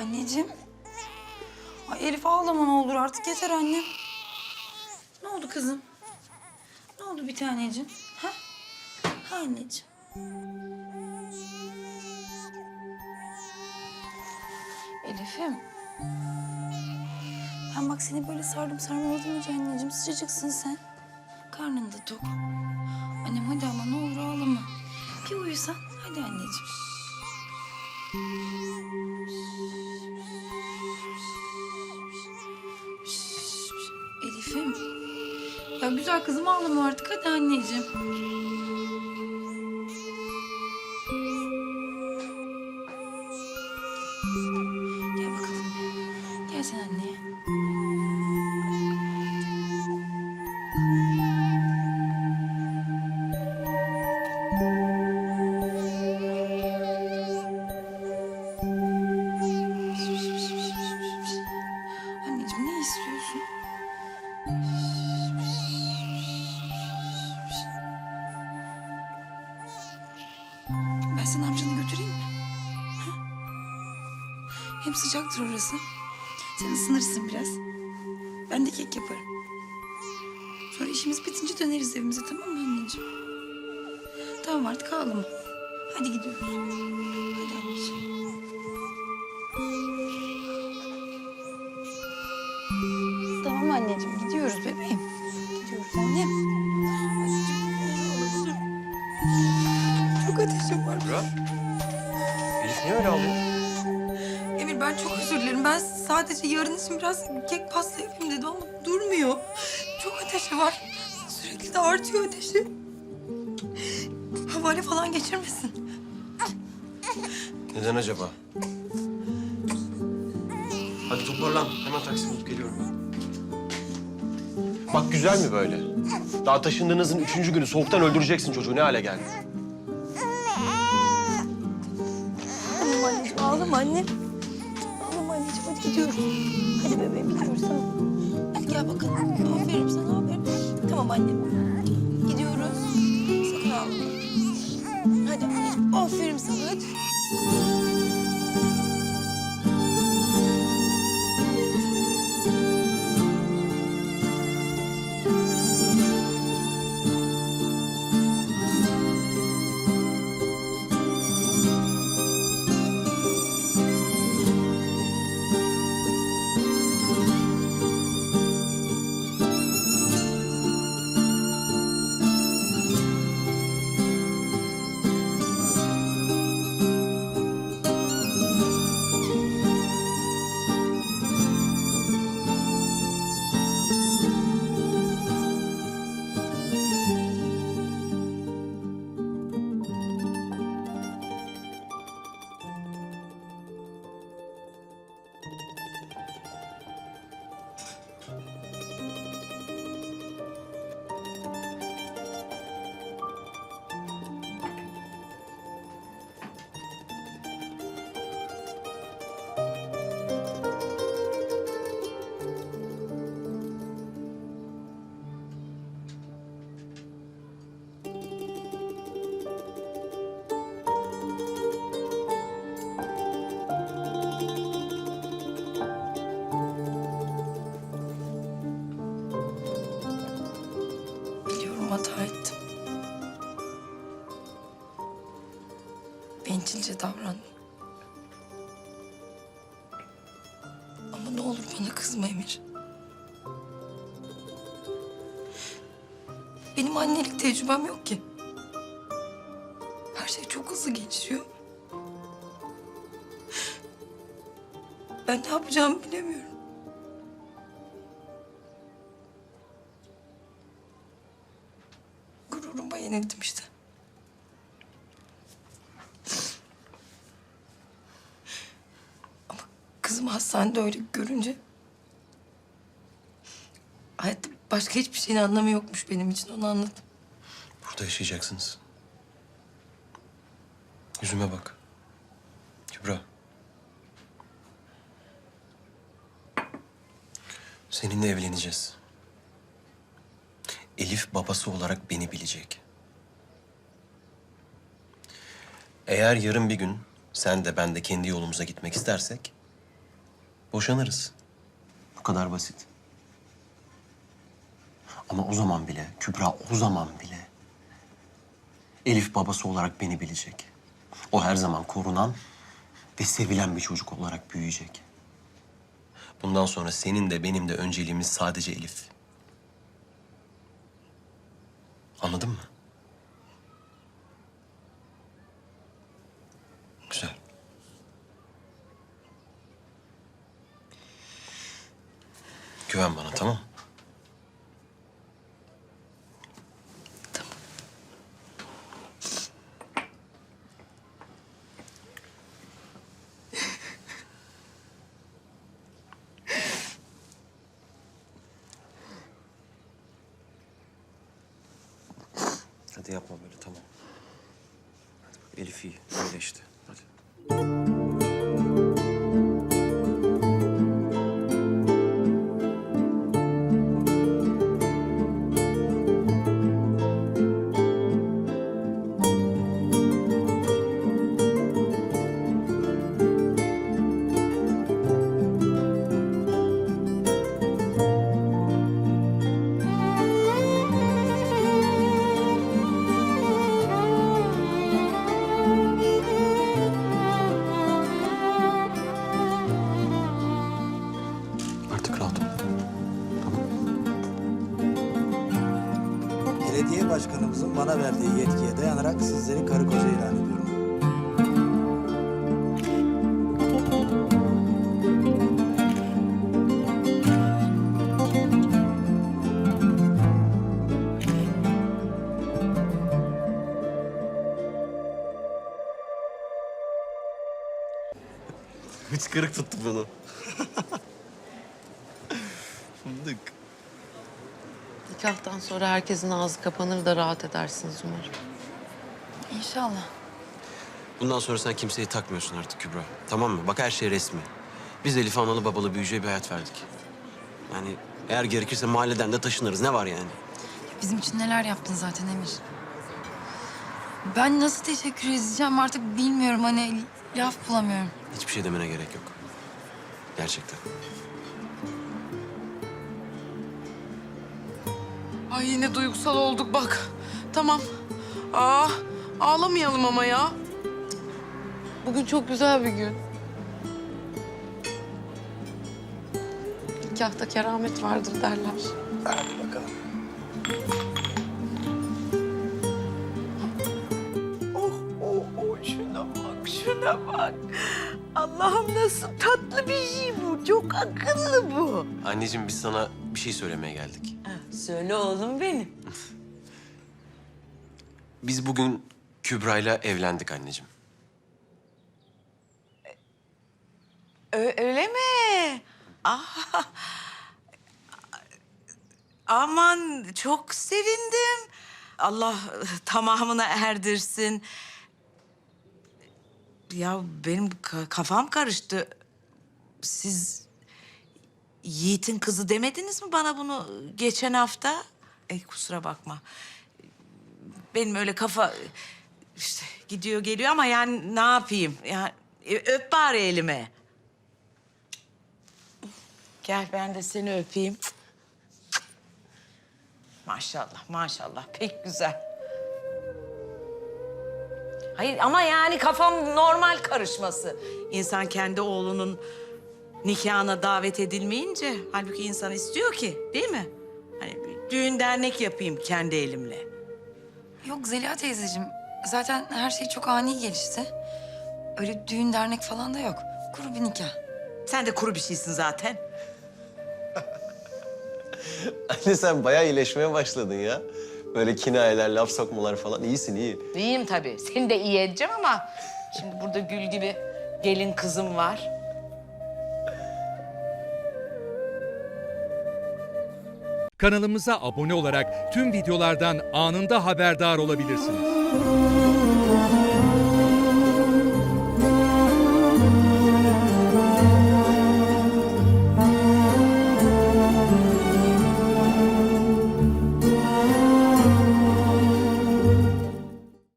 Anneciğim. Ay Elif ağlama ne olur artık yeter annem. Ne oldu kızım? Ne oldu bir taneciğim? Ha? Ha anneciğim. Elif'im. Ben bak seni böyle sardım sarmaladım önce anneciğim. Sıcacıksın sen. Karnın da tok. Annem hadi ama ne olur ağlama. Bir uyusan. Hadi anneciğim. Güzel kızım ağlama artık. Hadi anneciğim. Gel bakalım. Gel sen anneye. Hem sıcaktır orası. Sen ısınırsın biraz. Ben de kek yaparım. Sonra işimiz bitince döneriz evimize tamam mı anneciğim? Tamam artık ağlama. Hadi gidiyoruz. Hadi anneciğim. Tamam anneciğim gidiyoruz bebeğim. Gidiyoruz annem. Çok ateşim var. Elif niye öyle ağlıyor? Ben çok özür dilerim. Ben sadece yarın için biraz kek pasta yapayım dedim ama durmuyor. Çok ateşi var. Sürekli de artıyor ateşi. Havale falan geçirmesin. Neden acaba? Hadi toparlan. Hemen taksi bulup geliyorum ben. Bak güzel mi böyle? Daha taşındığınızın üçüncü günü soğuktan öldüreceksin çocuğu. Ne hale geldi? Tamam anneciğim ağlama anne. Gidiyoruz. Hadi bebeğim gidiyoruz tamam. Hadi gel bakalım. Aferin sana aferin. Tamam anne. Gidiyoruz. Sakın ağlama. Hadi anneciğim aferin sana hadi. Bencilce davrandım. Ama ne olur bana kızma Emir. Benim annelik tecrübem yok ki. Her şey çok hızlı gelişiyor. Ben ne yapacağımı bilemiyorum. Gururuma yenildim işte. Ama kızımı hastanede öyle görünce... Hayatta başka hiçbir şeyin anlamı yokmuş benim için onu anladım. Burada yaşayacaksınız. Yüzüme bak. Kübra. Seninle evleneceğiz. Elif babası olarak beni bilecek. Eğer yarın bir gün sen de ben de kendi yolumuza gitmek istersek Boşanırız. Bu kadar basit. Ama o zaman bile, Kübra o zaman bile Elif babası olarak beni bilecek. O her zaman korunan ve sevilen bir çocuk olarak büyüyecek. Bundan sonra senin de benim de önceliğimiz sadece Elif. Anladın mı? Güzel. Güven bana tamam mı? Tamam. Hadi yapma böyle tamam. Hadi bak Elif iyi. iyileşti. Hadi. Başkanımızın bana verdiği yetkiye dayanarak sizleri karı koca ilan ediyorum. Hıçkırık tuttu bunu. Nikahtan sonra herkesin ağzı kapanır da rahat edersiniz umarım. İnşallah. Bundan sonra sen kimseyi takmıyorsun artık Kübra. Tamam mı? Bak her şey resmi. Biz Elif analı babalı büyüyeceğe bir hayat verdik. Yani eğer gerekirse mahalleden de taşınırız. Ne var yani? Bizim için neler yaptın zaten Emir. Ben nasıl teşekkür edeceğim artık bilmiyorum. Hani laf bulamıyorum. Hiçbir şey demene gerek yok. Gerçekten. Ay yine duygusal olduk bak. Tamam. Aa, ağlamayalım ama ya. Bugün çok güzel bir gün. Nikahta keramet vardır derler. Hadi bakalım. Oh, oh, oh, şuna bak, şuna bak. Allah'ım nasıl tatlı bir şey bu. Çok akıllı bu. Anneciğim biz sana bir şey söylemeye geldik. Söyle oğlum benim. Biz bugün Kübra'yla evlendik anneciğim. Ö- öyle mi? Ah. Aman çok sevindim. Allah tamamına erdirsin. Ya benim ka- kafam karıştı. Siz Yiğit'in kızı demediniz mi bana bunu geçen hafta? Ey kusura bakma. Benim öyle kafa işte gidiyor geliyor ama yani ne yapayım? Yani e, öp bari elime. Gel ben de seni öpeyim. Maşallah, maşallah. Pek güzel. Hayır ama yani kafam normal karışması. İnsan kendi oğlunun nikahına davet edilmeyince... ...halbuki insan istiyor ki, değil mi? Hani bir düğün dernek yapayım kendi elimle. Yok Zeliha teyzeciğim. Zaten her şey çok ani gelişti. Öyle düğün dernek falan da yok. Kuru bir nikah. Sen de kuru bir şeysin zaten. Anne sen bayağı iyileşmeye başladın ya. Böyle kinayeler, laf sokmalar falan iyisin iyi. İyiyim tabii. Seni de iyi edeceğim ama... ...şimdi burada gül gibi gelin kızım var. Kanalımıza abone olarak tüm videolardan anında haberdar olabilirsiniz.